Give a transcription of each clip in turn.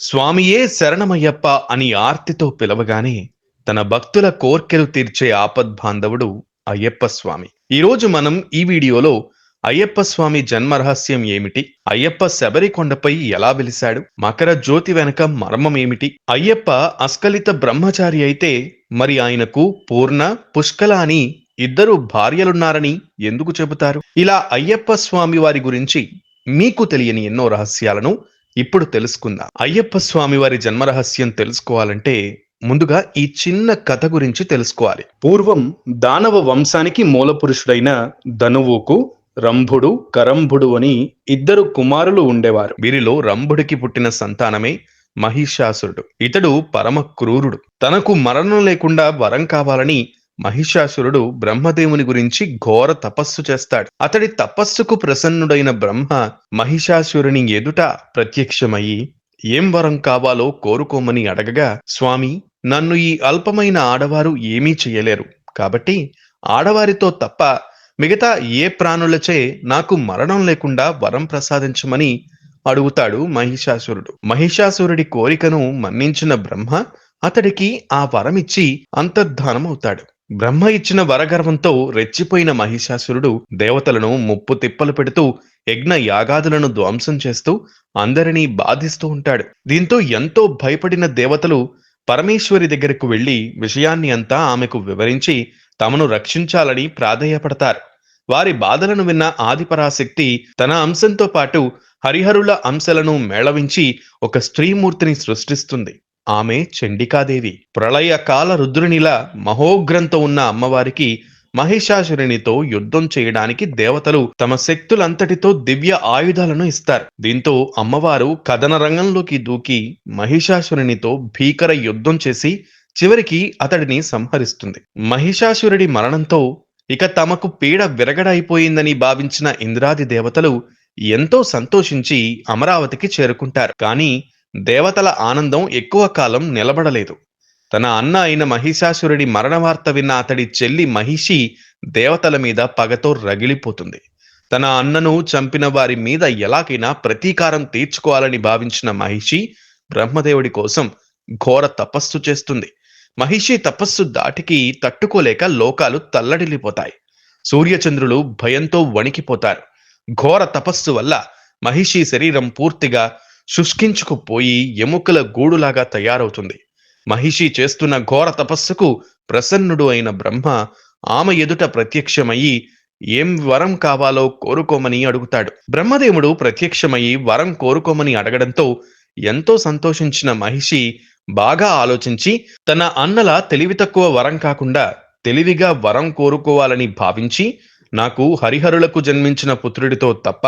స్వామియే శరణమయ్యప్ప అని ఆర్తితో పిలవగానే తన భక్తుల కోర్కెలు తీర్చే ఆపద్బాంధవుడు అయ్యప్ప స్వామి. ఈరోజు మనం ఈ వీడియోలో అయ్యప్ప స్వామి జన్మ రహస్యం ఏమిటి? అయ్యప్ప శబరికొండపై ఎలా వెలిశాడు? మకర జ్యోతి వెనక మర్మం ఏమిటి? అయ్యప్ప అస్కలిత బ్రహ్మచారి అయితే మరి ఆయనకు పూర్ణ పుష్కల అని ఇద్దరు భార్యలున్నారని ఎందుకు చెబుతారు? ఇలా అయ్యప్ప స్వామి వారి గురించి మీకు తెలియని ఎన్నో రహస్యాలను ఇప్పుడు తెలుసుకుందాం. అయ్యప్ప స్వామి వారి జన్మరహస్యం తెలుసుకోవాలంటే ముందుగా ఈ చిన్న కథ గురించి తెలుసుకోవాలి. పూర్వం దానవ వంశానికి మూల పురుషుడైన ధనువుకు రంభుడు కరంభుడు అని ఇద్దరు కుమారులు ఉండేవారు. వీరిలో రంభుడికి పుట్టిన సంతానమే మహిషాసురుడు. ఇతడు పరమ క్రూరుడు. తనకు మరణం లేకుండా వరం కావాలని మహిషాసురుడు బ్రహ్మదేవుని గురించి ఘోర తపస్సు చేస్తాడు. అతడి తపస్సుకు ప్రసన్నుడైన బ్రహ్మ మహిషాసురుని ఎదుట ప్రత్యక్షమయ్యి ఏం వరం కావాలో కోరుకోమని అడగగా స్వామి నన్ను ఈ అల్పమైన ఆడవారు ఏమీ చేయలేరు కాబట్టి ఆడవారితో తప్ప మిగతా ఏ ప్రాణులచే నాకు మరణం లేకుండా వరం ప్రసాదించమని అడుగుతాడు మహిషాసురుడు. మహిషాసురుడి కోరికను మన్నించిన బ్రహ్మ అతడికి ఆ వరమిచ్చి అంతర్ధానమవుతాడు. బ్రహ్మ ఇచ్చిన వరగర్వంతో రెచ్చిపోయిన మహిషాసురుడు దేవతలను ముప్పు తిప్పలు పెడుతూ యజ్ఞ యాగాదులను ధ్వంసం చేస్తూ అందరినీ బాధిస్తూ ఉంటాడు. దీంతో ఎంతో భయపడిన దేవతలు పరమేశ్వరి దగ్గరకు వెళ్ళి విషయాన్ని అంతా ఆమెకు వివరించి తమను రక్షించాలని ప్రాధేయపడతారు. వారి బాధలను విన్న ఆదిపరాశక్తి తన అంశంతో పాటు హరిహరుల అంశలను మేళవించి ఒక స్త్రీమూర్తిని సృష్టిస్తుంది. ఆమె చండికాదేవి. ప్రళయ కాల రుద్రునిలా మహోగ్రంతో ఉన్న అమ్మవారికి మహిషాసురునితో యుద్ధం చేయడానికి దేవతలు తమ శక్తులంతటితో దివ్య ఆయుధాలను ఇస్తారు. దీంతో అమ్మవారు కథన రంగంలోకి దూకి మహిషాసురునితో భీకర యుద్ధం చేసి చివరికి అతడిని సంహరిస్తుంది. మహిషాసురుడి మరణంతో ఇక తమకు పీడ విరగడైపోయిందని భావించిన ఇంద్రాది దేవతలు ఎంతో సంతోషించి అమరావతికి చేరుకుంటారు. కానీ దేవతల ఆనందం ఎక్కువ కాలం నిలబడలేదు. తన అన్న అయిన మహిషాసురుడి మరణ వార్త విన్న అతడి చెల్లి మహిషి దేవతల మీద పగతో రగిలిపోతుంది. తన అన్నను చంపిన వారి మీద ఎలాగైనా ప్రతీకారం తీర్చుకోవాలని భావించిన మహిషి బ్రహ్మదేవుడి కోసం ఘోర తపస్సు చేస్తుంది. మహిషి తపస్సు దాటికి తట్టుకోలేక లోకాలు తల్లడిల్లిపోతాయి. సూర్యచంద్రులు భయంతో వణికిపోతారు. ఘోర తపస్సు వల్ల మహిషి శరీరం పూర్తిగా శుష్కించుకుపోయి ఎముకల గూడులాగా తయారవుతుంది. మహిషి చేస్తున్న ఘోర తపస్సుకు ప్రసన్నుడు అయిన బ్రహ్మ ఆమె ఎదుట ప్రత్యక్షమయ్యి ఏం వరం కావాలో కోరుకోమని అడుగుతాడు. బ్రహ్మదేవుడు ప్రత్యక్షమయ్యి వరం కోరుకోమని అడగడంతో ఎంతో సంతోషించిన మహిషి బాగా ఆలోచించి తన అన్నల తెలివి తక్కువ వరం కాకుండా తెలివిగా వరం కోరుకోవాలని భావించి నాకు హరిహరులకు జన్మించిన పుత్రుడితో తప్ప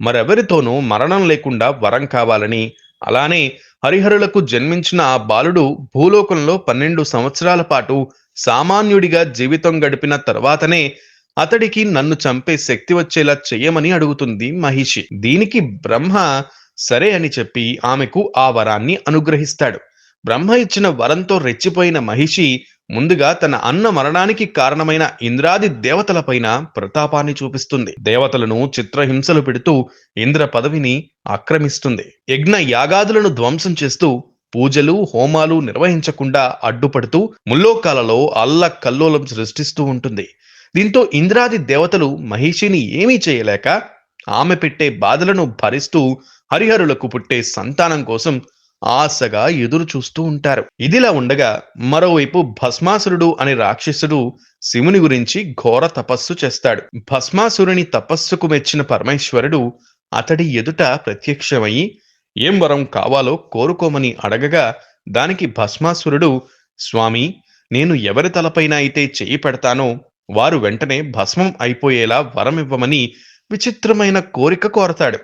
మరెవరితోనూ మరణం లేకుండా వరం కావాలని. అలానే హరిహరులకు జన్మించిన ఆ బాలుడు భూలోకంలో పన్నెండు సంవత్సరాల పాటు సామాన్యుడిగా జీవితం గడిపిన తర్వాతనే అతడికి నన్ను చంపే శక్తి వచ్చేలా చెయ్యమని అడుగుతుంది మహిషి. దీనికి బ్రహ్మ సరే అని చెప్పి ఆమెకు ఆ వరాన్ని అనుగ్రహిస్తాడు. బ్రహ్మ ఇచ్చిన వరంతో రెచ్చిపోయిన మహిషి ముందుగా తన అన్న మరణానికి కారణమైన ఇంద్రాది దేవతలపైన ప్రతాపాన్ని చూపిస్తుంది. దేవతలను చిత్రహింసలు పెడుతూ ఇంద్ర పదవిని ఆక్రమిస్తుంది. యజ్ఞ యాగాదులను ధ్వంసం చేస్తూ పూజలు హోమాలు నిర్వహించకుండా అడ్డుపడుతూ ముల్లోకాలలో అల్ల కల్లోలం సృష్టిస్తూ ఉంటుంది. దీంతో ఇంద్రాది దేవతలు మహిషిని ఏమీ చేయలేక ఆమె పెట్టే బాధలను భరిస్తూ హరిహరులకు పుట్టే సంతానం కోసం ఆశగా ఎదురు చూస్తూ ఉంటారు. ఇదిలా ఉండగా మరోవైపు భస్మాసురుడు అనే రాక్షసుడు శివుని గురించి ఘోర తపస్సు చేస్తాడు. భస్మాసురుని తపస్సుకు మెచ్చిన పరమేశ్వరుడు అతడి ఎదుట ప్రత్యక్షమై ఏం వరం కావాలో కోరుకోమని అడగగా దానికి భస్మాసురుడు స్వామి నేను ఎవరి తలపైన అయితే చేయి పెడతానో వారు వెంటనే భస్మం అయిపోయేలా వరం ఇవ్వమని విచిత్రమైన కోరిక కోరతాడు.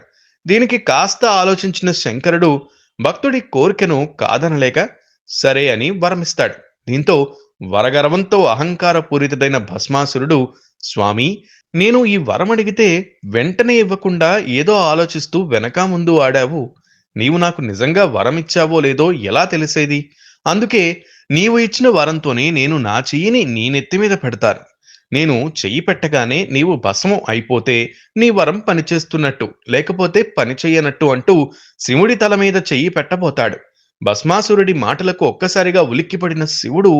దీనికి కాస్త ఆలోచించిన శంకరుడు భక్తుడి కోరికను కాదనలేక సరే అని వరమిస్తాడు. దీంతో వరగర్వంతో అహంకారపూరితుడైన భస్మాసురుడు స్వామి నేను ఈ వరం అడిగితే వెంటనే ఇవ్వకుండా ఏదో ఆలోచిస్తూ వెనక ముందు ఆడావు. నీవు నాకు నిజంగా వరం ఇచ్చావో లేదో ఎలా తెలిసేది? అందుకే నీవు ఇచ్చిన వరంతోనే నేను నా చెయ్యిని నీ నెత్తి మీద పెడతాను. నేను చెయ్యి పెట్టగానే నీవు భస్మం అయిపోతే నీ వరం పనిచేస్తున్నట్టు లేకపోతే పని చెయ్యనట్టు అంటూ శివుడి తల మీద చెయ్యి పెట్టబోతాడు. భస్మాసురుడి మాటలకు ఒక్కసారిగా ఉలిక్కిపడిన శివుడు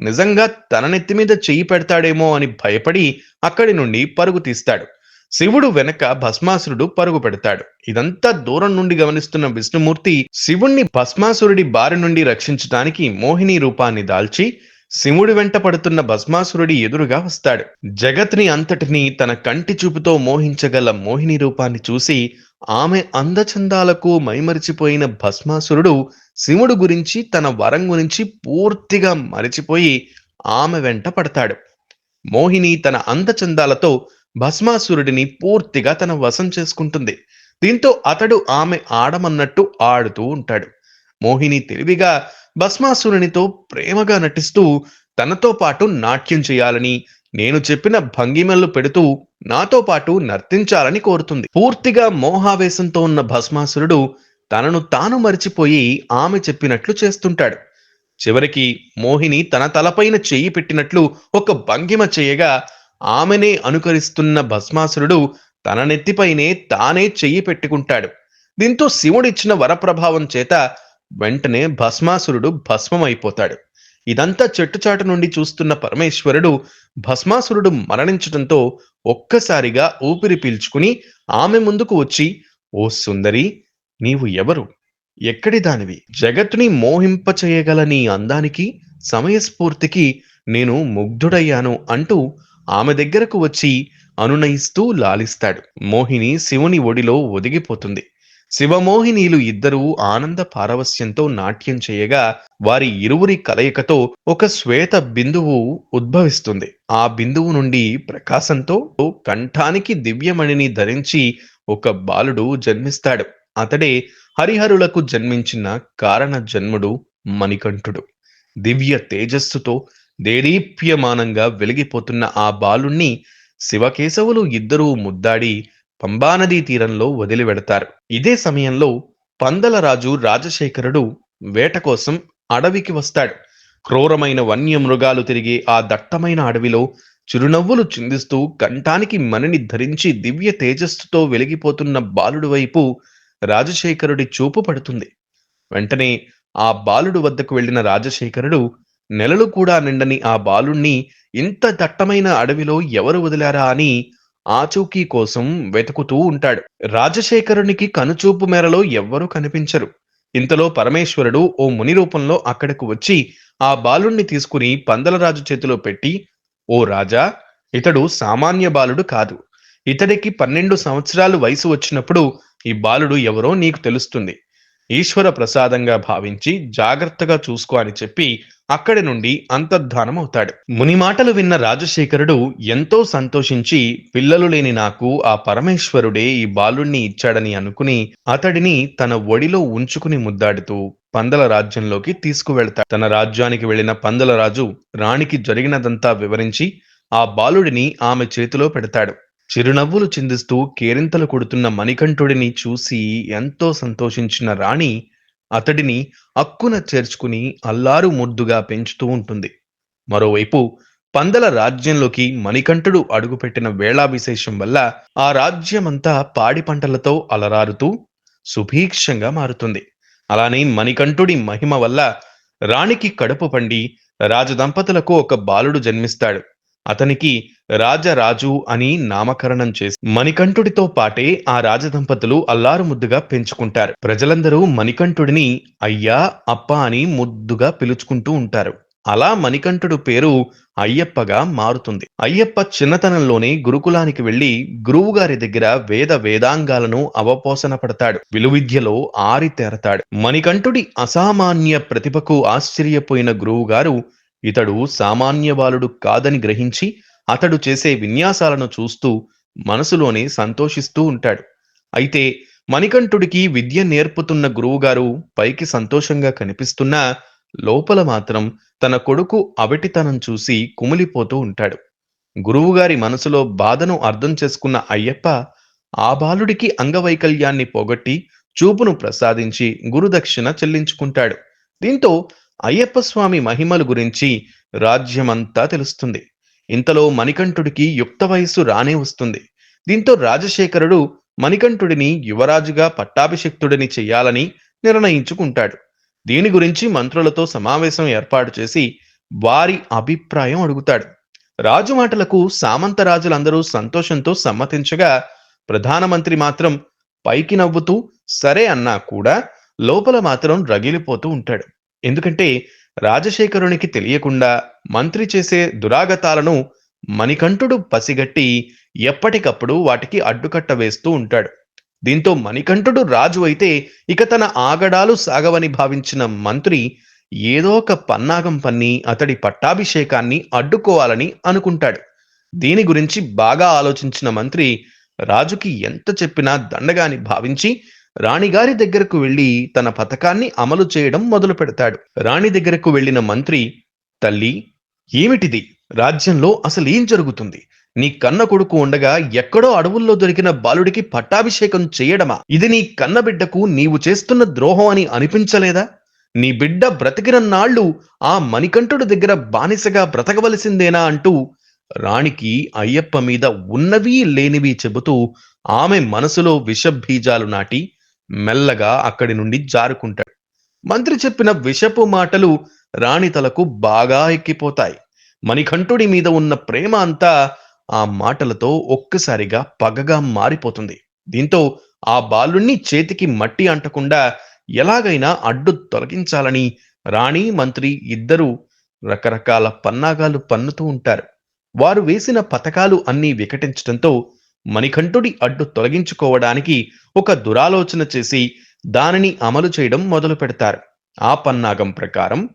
నిజంగా తన నెత్తి మీద చెయ్యి పెడతాడేమో అని భయపడి అక్కడి నుండి పరుగు తీస్తాడు. శివుడు వెనక భస్మాసురుడు పరుగు పెడతాడు. ఇదంతా దూరం నుండి గమనిస్తున్న విష్ణుమూర్తి శివుణ్ణి భస్మాసురుడి బారి నుండి రక్షించడానికి మోహిని రూపాన్ని దాల్చి శివుడి వెంట పడుతున్న భస్మాసురుడి ఎదురుగా వస్తాడు. జగత్ని అంతటిని తన కంటి చూపుతో మోహించగల మోహిని రూపాన్ని చూసి ఆమె అందచందాలకు మైమరిచిపోయిన భస్మాసురుడు శివుడు గురించి తన వరం గురించి పూర్తిగా మరిచిపోయి ఆమె వెంట పడతాడు. మోహిని తన అందచందాలతో భస్మాసురుడిని పూర్తిగా తన వశం చేసుకుంటుంది. దీంతో అతడు ఆమె ఆడమన్నట్టు ఆడుతూ ఉంటాడు. మోహిని తెలివిగా భస్మాసురునితో ప్రేమగా నటిస్తూ తనతో పాటు నాట్యం చేయాలని నేను చెప్పిన భంగిమలు పెడుతూ నాతో పాటు నర్తించాలని కోరుతుంది. పూర్తిగా మోహావేశంతో ఉన్న భస్మాసురుడు తనను తాను మరిచిపోయి ఆమె చెప్పినట్లు చేస్తుంటాడు. చివరికి మోహిని తన తలపైన చెయ్యి పెట్టినట్లు ఒక భంగిమ చేయగా ఆమెనే అనుకరిస్తున్న భస్మాసురుడు తన నెత్తిపైనే తానే చెయ్యి పెట్టుకుంటాడు. దీంతో శివుడిచ్చిన వరప్రభావం చేత వెంటనే భస్మాసురుడు భస్మమైపోతాడు. ఇదంతా చెట్టుచాటు నుండి చూస్తున్న పరమేశ్వరుడు భస్మాసురుడు మరణించడంతో ఒక్కసారిగా ఊపిరి పీల్చుకుని ఆమె ముందుకు వచ్చి ఓ సుందరి నీవు ఎవరు? ఎక్కడి దానివి? జగత్తుని మోహింపచేయగల నీ అందానికి సమయస్ఫూర్తికి నేను ముగ్ధుడయ్యాను అంటూ ఆమె దగ్గరకు వచ్చి అనునయిస్తూ లాలిస్తాడు. మోహిని శివుని ఒడిలో ఒదిగిపోతుంది. శివమోహినీలు ఇద్దరూ ఆనంద పారవస్యంతో నాట్యం చేయగా వారి ఇరువురి కలయికతో ఒక శ్వేత బిందువు ఉద్భవిస్తుంది. ఆ బిందువు నుండి ప్రకాశంతో కంఠానికి దివ్యమణిని ధరించి ఒక బాలుడు జన్మిస్తాడు. అతడే హరిహరులకు జన్మించిన కారణ జన్ముడు మణికంఠుడు. దివ్య తేజస్సుతో దేదీప్యమానంగా వెలిగిపోతున్న ఆ బాలుణ్ణి శివకేశవులు ఇద్దరూ ముద్దాడి పంబానదీ తీరంలో వదిలివెడతారు ఇదే సమయంలో పందలరాజు రాజశేఖరుడు వేట కోసం అడవికి వస్తాడు. క్రూరమైన వన్యమృగాలు తిరిగే ఆ దట్టమైన అడవిలో చిరునవ్వులు చిందిస్తూ కంఠానికి మణిని ధరించి దివ్య తేజస్సుతో వెలిగిపోతున్న బాలుడు వైపు రాజశేఖరుడి చూపు పడుతుంది. వెంటనే ఆ బాలుడు వద్దకు వెళ్ళిన రాజశేఖరుడు నెలలు కూడా నిండని ఆ బాలుణ్ణి ఇంత దట్టమైన అడవిలో ఎవరు వదిలారా అని ఆచూకీ కోసం వెతుకుతూ ఉంటాడు. రాజశేఖరునికి కనుచూపు మేరలో ఎవ్వరూ కనిపించరు. ఇంతలో పరమేశ్వరుడు ఓ ముని రూపంలో అక్కడకు వచ్చి ఆ బాలుణ్ణి తీసుకుని పందలరాజు చేతిలో పెట్టి ఓ రాజా ఇతడు సామాన్య బాలుడు కాదు. ఇతడికి పన్నెండు సంవత్సరాలు వయసు వచ్చినప్పుడు ఈ బాలుడు ఎవరో నీకు తెలుస్తుంది. ఈశ్వర ప్రసాదంగా భావించి జాగ్రత్తగా చూసుకో అని చెప్పి అక్కడి నుండి అంతర్ధానమవుతాడు. ముని మాటలు విన్న రాజశేఖరుడు ఎంతో సంతోషించి పిల్లలు లేని నాకు ఆ పరమేశ్వరుడే ఈ బాలుణ్ణి ఇచ్చాడని అనుకుని అతడిని తన ఒడిలో ఉంచుకుని ముద్దాడుతూ పందల రాజ్యంలోకి తీసుకువెళ్తాడు. తన రాజ్యానికి వెళ్ళిన పందల రాజు రాణికి జరిగినదంతా వివరించి ఆ బాలుడిని ఆమె చేతిలో పెడతాడు. చిరునవ్వులు చిందిస్తూ కేరింతలు కొడుతున్న మణికంఠుడిని చూసి ఎంతో సంతోషించిన రాణి అతడిని అక్కున చేర్చుకుని అల్లారు ముద్దుగా పెంచుతూ ఉంటుంది. మరోవైపు పందల రాజ్యంలోకి మణికంఠుడు అడుగుపెట్టిన వేళా విశేషం వల్ల ఆ రాజ్యమంతా పాడి పంటలతో అలరారుతూ సుభీక్షంగా మారుతుంది. అలానే మణికంఠుడి మహిమ వల్ల రాణికి కడుపు పండి రాజదంపతులకు ఒక బాలుడు జన్మిస్తాడు. అతనికి రాజరాజు అని నామకరణం చేసి మణికంఠుడితో పాటే ఆ రాజదంపతులు అల్లారు ముద్దుగా పెంచుకుంటారు. ప్రజలందరూ మణికంఠుడిని అయ్యా అప్ప అని ముద్దుగా పిలుచుకుంటూ ఉంటారు. అలా మణికంఠుడు పేరు అయ్యప్పగా మారుతుంది. అయ్యప్ప చిన్నతనంలోనే గురుకులానికి వెళ్ళి గురువు గారి దగ్గర వేద వేదాంగాలను అవపోసన పడతాడు. విలువిద్యలో ఆరితేరతాడు. మణికంఠుడి అసామాన్య ప్రతిభకు ఆశ్చర్యపోయిన గురువు గారు ఇతడు సామాన్య బాలుడు కాదని గ్రహించి అతడు చేసే విన్యాసాలను చూస్తూ మనసులోనే సంతోషిస్తూ ఉంటాడు. అయితే మణికంఠుడికి విద్య నేర్పుతున్న గురువుగారు పైకి సంతోషంగా కనిపిస్తున్నా లోపల మాత్రం తన కొడుకు అవిటితనం చూసి కుమిలిపోతూ ఉంటాడు. గురువుగారి మనసులో బాధను అర్థం చేసుకున్న అయ్యప్ప ఆ బాలుడికి అంగవైకల్యాన్ని పోగొట్టి చూపును ప్రసాదించి గురుదక్షిణ చెల్లించుకుంటాడు. దీంతో అయ్యప్ప స్వామి మహిమల గురించి రాజ్యమంతా తెలుస్తుంది. ఇంతలో మణికంఠుడికి యుక్త వయస్సు రానే వస్తుంది. దీంతో రాజశేఖరుడు మణికంఠుడిని యువరాజుగా పట్టాభిషిక్తుడిని చెయ్యాలని నిర్ణయించుకుంటాడు. దీని గురించి మంత్రులతో సమావేశం ఏర్పాటు చేసి వారి అభిప్రాయం అడుగుతాడు. రాజు మాటలకు సామంత రాజులందరూ సంతోషంతో సమ్మతించగా ప్రధానమంత్రి మాత్రం పైకి నవ్వుతూ సరే అన్నా కూడా లోపల మాత్రం రగిలిపోతూ ఉంటాడు. ఎందుకంటే రాజశేఖరునికి తెలియకుండా మంత్రి చేసే దురాగతాలను మణికంఠుడు పసిగట్టి ఎప్పటికప్పుడు వాటికి అడ్డుకట్ట వేస్తూ ఉంటాడు. దీంతో మణికంఠుడు రాజు అయితే ఇక తన ఆగడాలు సాగవని భావించిన మంత్రి ఏదో ఒక పన్నాగం పన్ని అతడి పట్టాభిషేకాన్ని అడ్డుకోవాలని అనుకుంటాడు. దీని గురించి బాగా ఆలోచించిన మంత్రి రాజుకి ఎంత చెప్పినా దండగాని భావించి రాణిగారి దగ్గరకు వెళ్ళి తన పథకాన్ని అమలు చేయడం మొదలు పెడతాడు. రాణి దగ్గరకు వెళ్ళిన మంత్రి తల్లి ఏమిటిది? రాజ్యంలో అసలు ఏం జరుగుతుంది? నీ కన్న కొడుకు ఉండగా ఎక్కడో అడవుల్లో దొరికిన బాలుడికి పట్టాభిషేకం చేయడమా? ఇది నీ కన్న బిడ్డకు నీవు చేస్తున్న ద్రోహం అని అనిపించలేదా? నీ బిడ్డ బ్రతికిన నాళ్ళు ఆ మణికంఠుడి దగ్గర బానిసగా బ్రతకవలసిందేనా? అంటూ రాణికి అయ్యప్ప మీద ఉన్నవి లేనివి చెబుతూ ఆమె మనసులో విషబీజాలు నాటి మెల్లగా అక్కడి నుండి జారుకుంటాడు. మంత్రి చెప్పిన విషపు మాటలు రాణి తలకు బాగా ఎక్కిపోతాయి. మణికంఠుడి మీద ఉన్న ప్రేమ అంతా ఆ మాటలతో ఒక్కసారిగా పగగా మారిపోతుంది. దీంతో ఆ బాలుణ్ణి చేతికి మట్టి అంటకుండా ఎలాగైనా అడ్డు తొలగించాలని రాణి మంత్రి ఇద్దరూ రకరకాల పన్నాగాలు పన్నుతూ ఉంటారు. వారు వేసిన పథకాలు అన్నీ వికటించడంతో మణికంఠుడి అడ్డు తొలగించుకోవడానికి ఒక దురాలోచన చేసి దానిని అమలు చేయడం మొదలు పెడతారు. ఆ పన్నాగం ప్రకారం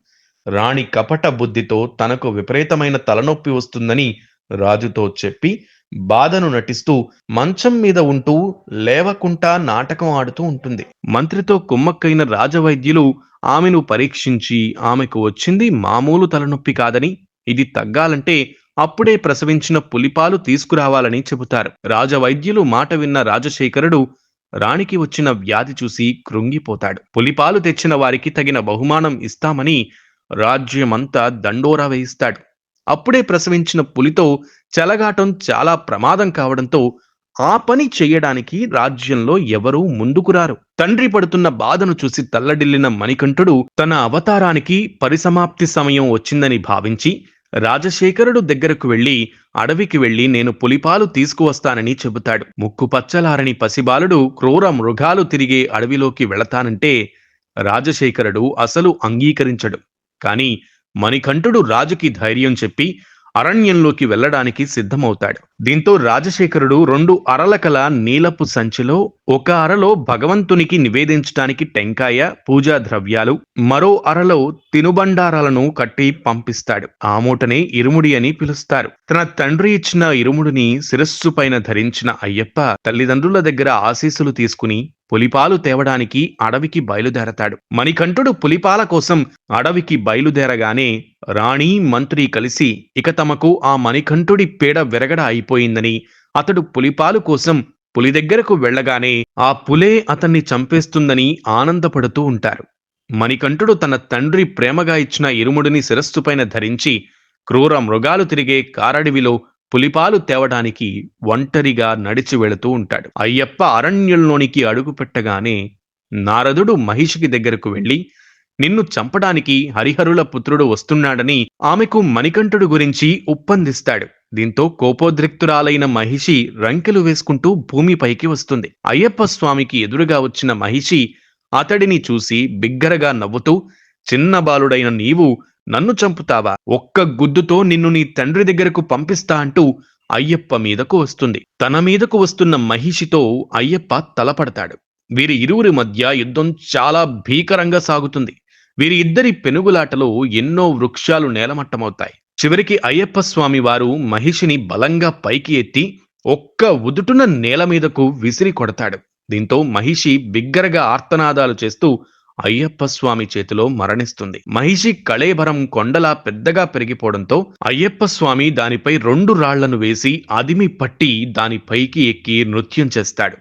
రాణి కపట బుద్ధితో తనకు విపరీతమైన తలనొప్పి వస్తుందని రాజుతో చెప్పి బాధను నటిస్తూ మంచం మీద ఉంటూ లేవకుంటా నాటకం ఆడుతూ ఉంటుంది. మంత్రితో కుమ్మక్కైన రాజవైద్యులు ఆమెను పరీక్షించి ఆమెకు వచ్చింది మామూలు తలనొప్పి కాదని ఇది తగ్గాలంటే అప్పుడే ప్రసవించిన పులిపాలు తీసుకురావాలని చెబుతారు. రాజవైద్యులు మాట విన్న రాజశేఖరుడు రాణికి వచ్చిన వ్యాధి చూసి కృంగిపోతాడు. పులిపాలు తెచ్చిన వారికి తగిన బహుమానం ఇస్తామని రాజ్యమంతా దండోరా వేయిస్తాడు. అప్పుడే ప్రసవించిన పులితో చెలగాటం చాలా ప్రమాదం కావడంతో ఆ పని చేయడానికి రాజ్యంలో ఎవరూ ముందుకురారు తండ్రి పడుతున్న బాధను చూసి తల్లడిల్లిన మణికంఠుడు తన అవతారానికి పరిసమాప్తి సమయం వచ్చిందని భావించి రాజశేఖరుడు దగ్గరకు వెళ్ళి అడవికి వెళ్ళి నేను పులిపాలు తీసుకువస్తానని చెబుతాడు. ముక్కు పచ్చలారని పసిబాలుడు క్రూర మృగాలు తిరిగే అడవిలోకి వెళతానంటే రాజశేఖరుడు అసలు అంగీకరించడు. కాని మణికంఠుడు రాజుకి ధైర్యం చెప్పి అరణ్యంలోకి వెళ్ళడానికి సిద్ధమవుతాడు. దీంతో రాజశేఖరుడు రెండు అరలకల నీలపు సంచిలో ఒక అరలో భగవంతునికి నివేదించడానికి టెంకాయ పూజా ద్రవ్యాలు మరో అరలో తినుబండారాలను కట్టి పంపిస్తాడు. ఆ మూటనే ఇరుముడి అని పిలుస్తారు. తన తండ్రి ఇచ్చిన ఇరుముడిని శిరస్సు పైన ధరించిన అయ్యప్ప తల్లిదండ్రుల దగ్గర ఆశీస్సులు తీసుకుని పులిపాలు తేవడానికి అడవికి బయలుదేరతాడు. మణికంఠుడు పులిపాల కోసం అడవికి బయలుదేరగానే రాణి మంత్రి కలిసి ఇక తమకు ఆ మణికంఠుడి పేడ విరగడ అయిపోయిందని అతడు పులిపాలు కోసం పులి దగ్గరకు వెళ్ళగానే ఆ పులే అతన్ని చంపేస్తుందని ఆనందపడుతూ ఉంటారు. మణికంఠుడు తన తండ్రి ప్రేమగా ఇచ్చిన ఇరుముడిని శిరస్సుపైన ధరించి క్రూర మృగాలు తిరిగే కారడివిలో పులిపాలు తేవడానికి ఒంటరిగా నడిచి వెళుతూ ఉంటాడు. అయ్యప్ప అరణ్యంలోనికి అడుగు పెట్టగానే నారదుడు మహిషికి దగ్గరకు వెళ్ళి నిన్ను చంపడానికి హరిహరుల పుత్రుడు వస్తున్నాడని ఆమెకు మణికంఠుడు గురించి ఉప్పందిస్తాడు. దీంతో కోపోద్రిక్తురాలైన మహిషి రంకెలు వేసుకుంటూ భూమిపైకి వస్తుంది. అయ్యప్ప స్వామికి ఎదురుగా వచ్చిన మహిషి అతడిని చూసి బిగ్గరగా నవ్వుతూ చిన్న బాలుడైన నీవు నన్ను చంపుతావా? ఒక్క గుద్దుతో నిన్ను నీ తండ్రి దగ్గరకు పంపిస్తా అంటూ అయ్యప్ప మీదకు వస్తుంది. తన మీదకు వస్తున్న మహిషితో అయ్యప్ప తలపడతాడు. వీరి ఇరువురి మధ్య యుద్ధం చాలా భీకరంగా సాగుతుంది. వీరి ఇద్దరి పెనుగులాటలో ఎన్నో వృక్షాలు నేలమట్టమవుతాయి. చివరికి అయ్యప్ప స్వామి వారు మహిషిని బలంగా పైకి ఎత్తి ఒక్క ఉదుటున నేల మీదకు విసిరి కొడతాడు. దీంతో మహిషి బిగ్గరగా ఆర్తనాదాలు చేస్తూ అయ్యప్ప స్వామి చేతిలో మరణిస్తుంది. మహిషి కళేభరం కొండలా పెద్దగా పెరిగిపోవడంతో అయ్యప్ప స్వామి దానిపై రెండు రాళ్ళను వేసి అదిమి పట్టి దానిపైకి ఎక్కి నృత్యం చేస్తాడు.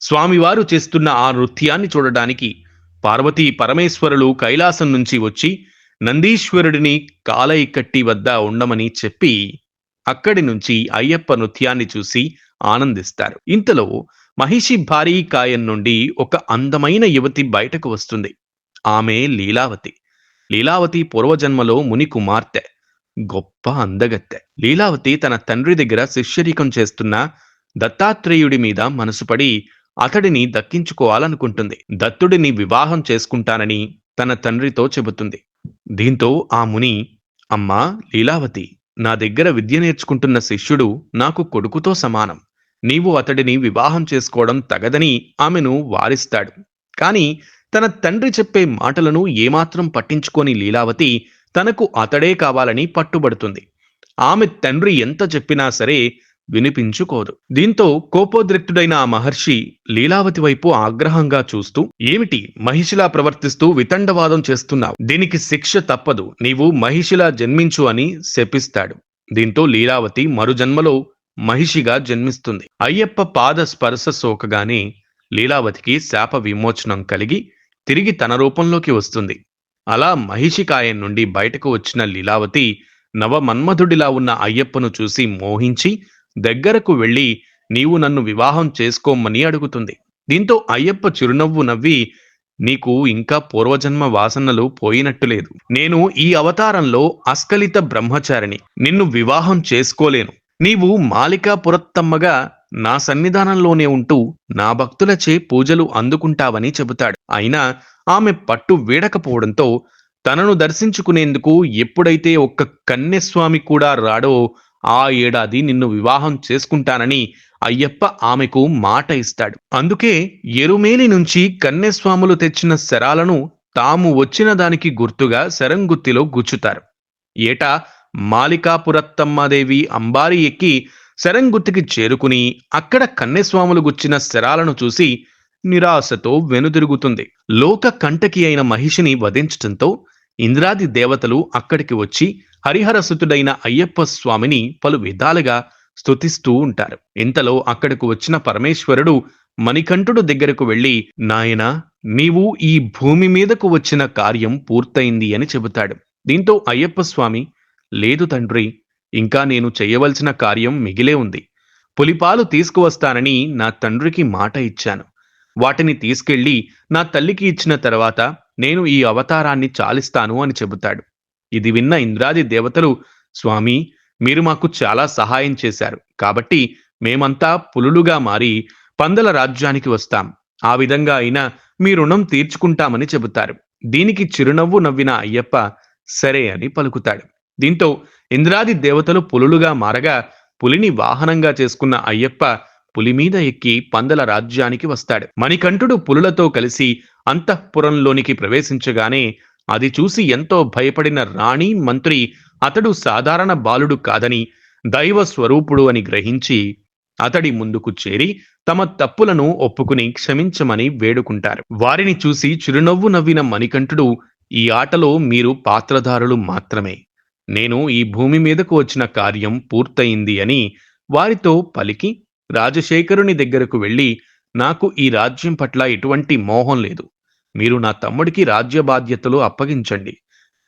స్వామివారు చేస్తున్న ఆ నృత్యాన్ని చూడడానికి పార్వతీ పరమేశ్వరులు కైలాసం నుంచి వచ్చి నందీశ్వరుడిని కాలైకట్టి వద్ద ఉండమని చెప్పి అక్కడి నుంచి అయ్యప్ప నృత్యాన్ని చూసి ఆనందిస్తారు. ఇంతలో మహిషి భారీ కాయం నుండి ఒక అందమైన యువతి బయటకు వస్తుంది. ఆమె లీలావతి. లీలావతి పూర్వజన్మలో ముని కుమార్తె. గొప్ప అందగత్తె. లీలావతి తన తండ్రి దగ్గర శిష్యరికం చేస్తున్న దత్తాత్రేయుడి మీద మనసుపడి అతడిని దక్కించుకోవాలనుకుంటుంది. దత్తుడిని వివాహం చేసుకుంటానని తన తండ్రితో చెబుతుంది. దీంతో ఆ ముని అమ్మా లీలావతి నా దగ్గర విద్య నేర్చుకుంటున్న శిష్యుడు నాకు కొడుకుతో సమానం. నీవు అతడిని వివాహం చేసుకోవడం తగదని ఆమెను వారిస్తాడు. కాని తన తండ్రి చెప్పే మాటలను ఏమాత్రం పట్టించుకోని లీలావతి తనకు అతడే కావాలని పట్టుబడుతుంది. ఆమె తండ్రి ఎంత చెప్పినా సరే వినిపించుకోదు. దీంతో కోపోద్రిక్తుడైన ఆ మహర్షి లీలావతి వైపు ఆగ్రహంగా చూస్తూ ఏమిటి? మహిషిలా ప్రవర్తిస్తూ వితండవాదం చేస్తున్నావు. దీనికి శిక్ష తప్పదు. నీవు మహిషిలా జన్మించు అని శపిస్తాడు. దీంతో లీలావతి మరుజన్మలో మహిషిగా జన్మిస్తుంది. అయ్యప్ప పాద స్పర్శ సోకగానే లీలావతికి శాప విమోచనం కలిగి తిరిగి తన రూపంలోకి వస్తుంది. అలా మహిషికాయం నుండి బయటకు వచ్చిన లీలావతి నవమన్మధుడిలా ఉన్న అయ్యప్పను చూసి మోహించి దగ్గరకు వెళ్ళి నీవు నన్ను వివాహం చేసుకోమని అడుగుతుంది. దీంతో అయ్యప్ప చిరునవ్వు నవ్వి నీకు ఇంకా పూర్వజన్మ వాసనలు పోయినట్టు లేదు. నేను ఈ అవతారంలో అస్కలిత బ్రహ్మచారిని నిన్ను వివాహం చేసుకోలేను. నీవు మాలికా పురత్తమ్మగా నా సన్నిధానంలోనే ఉంటూ నా భక్తులచే పూజలు అందుకుంటావని చెబుతాడు. అయినా ఆమె పట్టు వీడకపోవడంతో తనను దర్శించుకునేందుకు ఎప్పుడైతే ఒక్క కన్యస్వామి కూడా రాడో ఆ ఏడాది నిన్ను వివాహం చేసుకుంటానని అయ్యప్ప ఆమెకు మాట ఇస్తాడు. అందుకే ఎరుమేలి నుంచి కన్యస్వాములు తెచ్చిన శరాలను తాము వచ్చిన దానికి గుర్తుగా శరంగుత్తిలో గుచ్చుతారు. ఏటా మాలికాపురత్తమ్మదేవి అంబారి ఎక్కి శరంగుత్తికి చేరుకుని అక్కడ కన్నెస్వాములు గుచ్చిన శరాలను చూసి నిరాశతో వెనుదిరుగుతుంది. లోక కంటకి అయిన మహిషిని వధించటంతో ఇంద్రాది దేవతలు అక్కడికి వచ్చి హరిహరసుతుడైన అయ్యప్ప స్వామిని పలు విధాలుగా స్తుతిస్తూ ఉంటారు. ఇంతలో అక్కడకు వచ్చిన పరమేశ్వరుడు మణికంఠుడు దగ్గరకు వెళ్ళి నాయనా నీవు ఈ భూమి మీదకు వచ్చిన కార్యం పూర్తయింది అని చెబుతాడు. దీంతో అయ్యప్ప స్వామి లేదు తండ్రి ఇంకా నేను చేయవలసిన కార్యం మిగిలే ఉంది. పులిపాలు తీసుకువస్తానని నా తండ్రికి మాట ఇచ్చాను. వాటిని తీసుకెళ్ళి నా తల్లికి ఇచ్చిన తర్వాత నేను ఈ అవతారాన్ని చాలిస్తాను అని చెబుతాడు. ఇది విన్న ఇంద్రాది దేవతలు స్వామి మీరు మాకు చాలా సహాయం చేశారు. కాబట్టి మేమంతా పులులుగా మారి పందల రాజ్యానికి వస్తాం. ఆ విధంగా అయినా మీ రుణం తీర్చుకుంటామని చెబుతారు. దీనికి చిరునవ్వు నవ్విన అయ్యప్ప సరే అని పలుకుతాడు. దీంతో ఇంద్రాది దేవతలు పులులుగా మారగా పులిని వాహనంగా చేసుకున్న అయ్యప్ప పులి మీద ఎక్కి పందల రాజ్యానికి వస్తాడు. మణికంఠుడు పులులతో కలిసి అంతఃపురంలోనికి ప్రవేశించగానే అది చూసి ఎంతో భయపడిన రాణి మంత్రి అతడు సాధారణ బాలుడు కాదని దైవ స్వరూపుడు అని గ్రహించి అతడి ముందుకు చేరి తమ తప్పులను ఒప్పుకుని క్షమించమని వేడుకుంటారు. వారిని చూసి చిరునవ్వు నవ్విన మణికంఠుడు ఈ ఆటలో మీరు పాత్రధారులు మాత్రమే. నేను ఈ భూమి మీదకు వచ్చిన కార్యం పూర్తయింది అని వారితో పలికి రాజశేఖరుని దగ్గరకు వెళ్ళి నాకు ఈ రాజ్యం పట్ల ఎటువంటి మోహం లేదు. మీరు నా తమ్ముడికి రాజ్య బాధ్యతలు అప్పగించండి.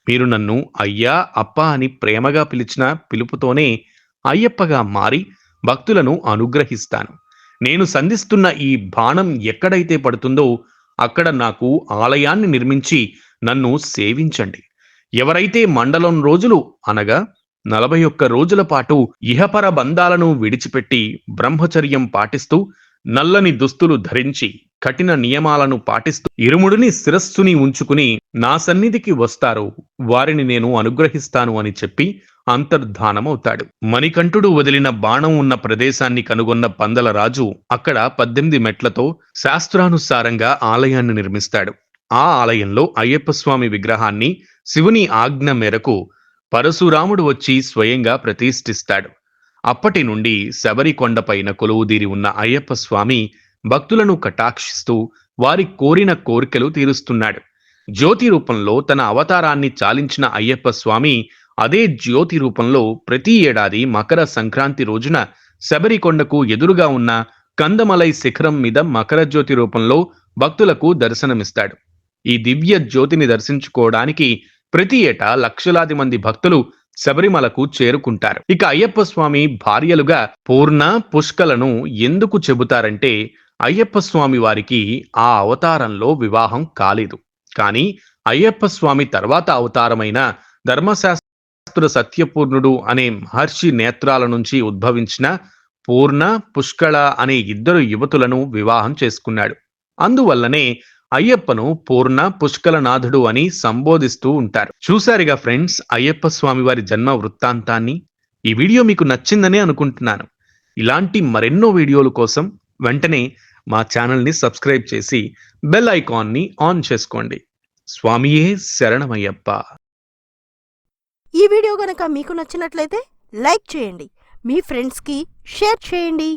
మీరు నన్ను అయ్యా అప్ప అని ప్రేమగా పిలిచిన పిలుపుతోనే అయ్యప్పగా మారి భక్తులను అనుగ్రహిస్తాను. నేను సంధిస్తున్న ఈ బాణం ఎక్కడైతే పడుతుందో అక్కడ నాకు ఆలయాన్ని నిర్మించి నన్ను సేవించండి. ఎవరైతే మండలం రోజులు అనగా నలభై ఒక్క రోజుల పాటు ఇహపర బంధాలను విడిచిపెట్టి బ్రహ్మచర్యం పాటిస్తూ నల్లని దుస్తులు ధరించి కఠిన నియమాలను పాటిస్తూ ఇరుముడిని శిరస్సుని ఉంచుకుని నా సన్నిధికి వస్తారు. వారిని నేను అనుగ్రహిస్తాను అని చెప్పి అంతర్ధానమవుతాడు. మణికంఠుడు వదిలిన బాణం ఉన్న ప్రదేశాన్ని కనుగొన్న పందల రాజు అక్కడ పద్దెనిమిది మెట్లతో శాస్త్రానుసారంగా ఆలయాన్ని నిర్మిస్తాడు. ఆ ఆలయంలో అయ్యప్ప స్వామి విగ్రహాన్ని శివుని ఆజ్ఞ మేరకు పరశురాముడు వచ్చి స్వయంగా ప్రతిష్ఠిస్తాడు. అప్పటి నుండి శబరికొండపైన కొలువుదీరి ఉన్న అయ్యప్ప స్వామి భక్తులను కటాక్షిస్తూ వారి కోరిన కోరికలు తీరుస్తున్నాడు. జ్యోతి రూపంలో తన అవతారాన్ని చాలించిన అయ్యప్ప స్వామి అదే జ్యోతి రూపంలో ప్రతి ఏడాది మకర సంక్రాంతి రోజున శబరికొండకు ఎదురుగా ఉన్న కందమలై శిఖరం మీద మకర జ్యోతి రూపంలో భక్తులకు దర్శనమిస్తాడు. ఈ దివ్య జ్యోతిని దర్శించుకోవడానికి ప్రతి ఏటా లక్షలాది మంది భక్తులు శబరిమలకు చేరుకుంటారు. ఇక అయ్యప్ప స్వామి భార్యలుగా పూర్ణ పుష్కలను ఎందుకు చెబుతారంటే అయ్యప్ప స్వామి వారికి ఆ అవతారంలో వివాహం కాలేదు. కానీ అయ్యప్ప స్వామి తర్వాత అవతారమైన ధర్మశాస్త్ర సత్యపూర్ణుడు అనే మహర్షి నేత్రాల నుంచి ఉద్భవించిన పూర్ణ పుష్కళ అనే ఇద్దరు యువతులను వివాహం చేసుకున్నాడు. అందువల్లనే అయ్యప్పను పూర్ణ పుష్కలనాథుడు అని సంబోధిస్తూ ఉంటారు. చూశారుగా ఫ్రెండ్స్ అయ్యప్ప స్వామి వారి జన్మ వృత్తాంతాన్ని? ఈ వీడియో మీకు నచ్చిందని అనుకుంటున్నాను. ఇలాంటి మరెన్నో వీడియోల కోసం వెంటనే మా ఛానల్ని సబ్స్క్రైబ్ చేసి బెల్ ఐకాన్ని ఆన్ చేసుకోండి. స్వామియే శరణమయ్యప్ప. ఈ వీడియో గనక మీకు నచ్చినట్లయితే లైక్ చేయండి. మీ ఫ్రెండ్స్కి షేర్ చేయండి.